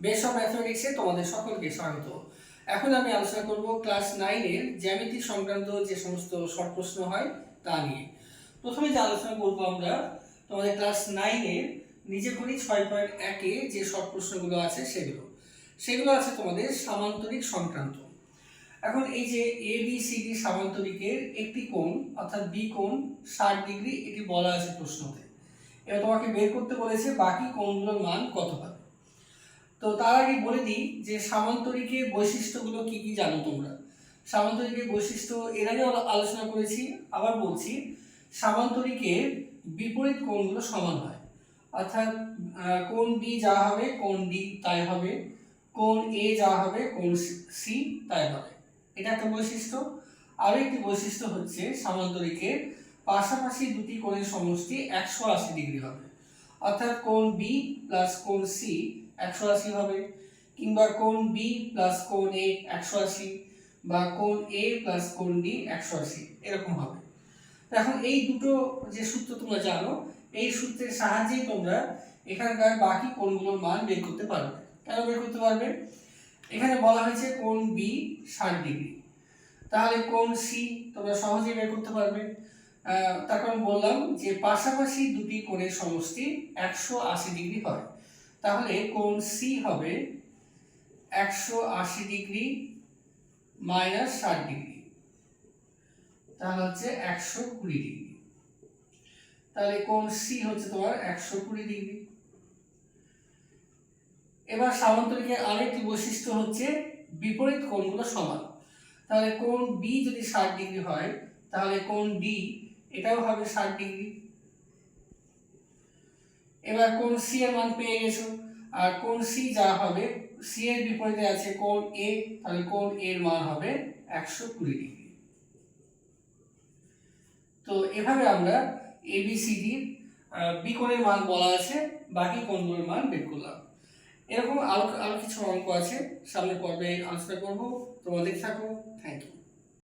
Base of ম্যাথমেটিক্সে তোমাদের সকলকে স্বাগত। এখন আমি আলোচনা করব ক্লাস নাইনের জ্যামিতি সংক্রান্ত যে সমস্ত শর্ট প্রশ্ন হয় তা নিয়ে। প্রথমে যে আলোচনা করব আমরা, তোমাদের ক্লাস নাইনের নিজে করি ছয় পয়েন্ট একে যে শর্ট প্রশ্নগুলো আছে সেগুলো। সেগুলো আছে তোমাদের সামান্তরিক সংক্রান্ত। এখন এই যে এ বি সি ডি সামান্তরিকের একটি কোণ, অর্থাৎ বি কোণ ষাট ডিগ্রি এটি বলা আছে প্রশ্নতে। এবার তোমাকে বের করতে বলেছে বাকি কোণগুলোর মান কত হবে? তো তার আগে বলে দিই যে সামান্তরিকের বৈশিষ্ট্যগুলো কি কি জানো তোমরা? সামান্তরিকের বৈশিষ্ট্য, এর আগে আলো- আলোচনা করেছি, আবার বলছি, সামান্তরিকের বিপরীত কোণগুলো সমান হয়। অর্থাৎ কোণ বি যা হবে, কোণ ডি তাই হবে, কোণ এ যা হবে, কোণ সি তাই হবে। এটা একটা বৈশিষ্ট্য। আরও একটি বৈশিষ্ট্য হচ্ছে সামান্তরিকের পাশাপাশি দুটি কোণের সমষ্টি একশো আশি ডিগ্রি হবে। অর্থাৎ কোণ বি প্লাস কোণ সি একশো আশি হবে, কিংবা কোণ বি প্লাস কোণ এ একশো আশি বা কোণ এ প্লাস কোণ ডি একশো আশি, এরকম হবে। এখন এই দুটো যে সূত্র তোমরা জানো, এই সূত্রের সাহায্যেই তোমরা এখানকার বাকি কোণগুলোর মান বের করতে পারবে। কেন বের করতে পারবে? এখানে বলা হয়েছে কোণ বি ষাট ডিগ্রি। তাহলে কোণ সি তোমরা সহজেই বের করতে পারবে। তার কারণ বললাম যে পাশাপাশি দুটি কোণের সমষ্টি একশো আশি ডিগ্রি হয়। তাহলে কোণ সি হবে একশো আশি ডিগ্রি মাইনাস ষাট ডিগ্রি। তাহলে হচ্ছে একশো কুড়ি ডিগ্রি। তাহলে কোণ সি হচ্ছে তোমার একশো কুড়ি ডিগ্রি। এবার সামান্তরিকের আরেকটি বৈশিষ্ট্য হচ্ছে বিপরীত কোণগুলো সমান। তাহলে কোণ বি যদি ষাট ডিগ্রি হয়, তাহলে কোণ ডি এটাও হবে ষাট ডিগ্রি। এবার কোন সি এর মান পেয়ে গেছো? আর কোন সি যা হবে সি এর বিপরীতে আছে কোণ এ তাহলে কোণ এর মান হবে একশো কুড়ি ডিগ্রি। তো এভাবে আমরা এবিসিডির বি কোণের মান বলা আছে, বাকি কোণগুলোর মান বের করলাম। এরকম আরও আরও কিছু অঙ্ক আছে, সামনে পর্বে আলোচনা করব। তোমাদের থাকো, থ্যাংক ইউ।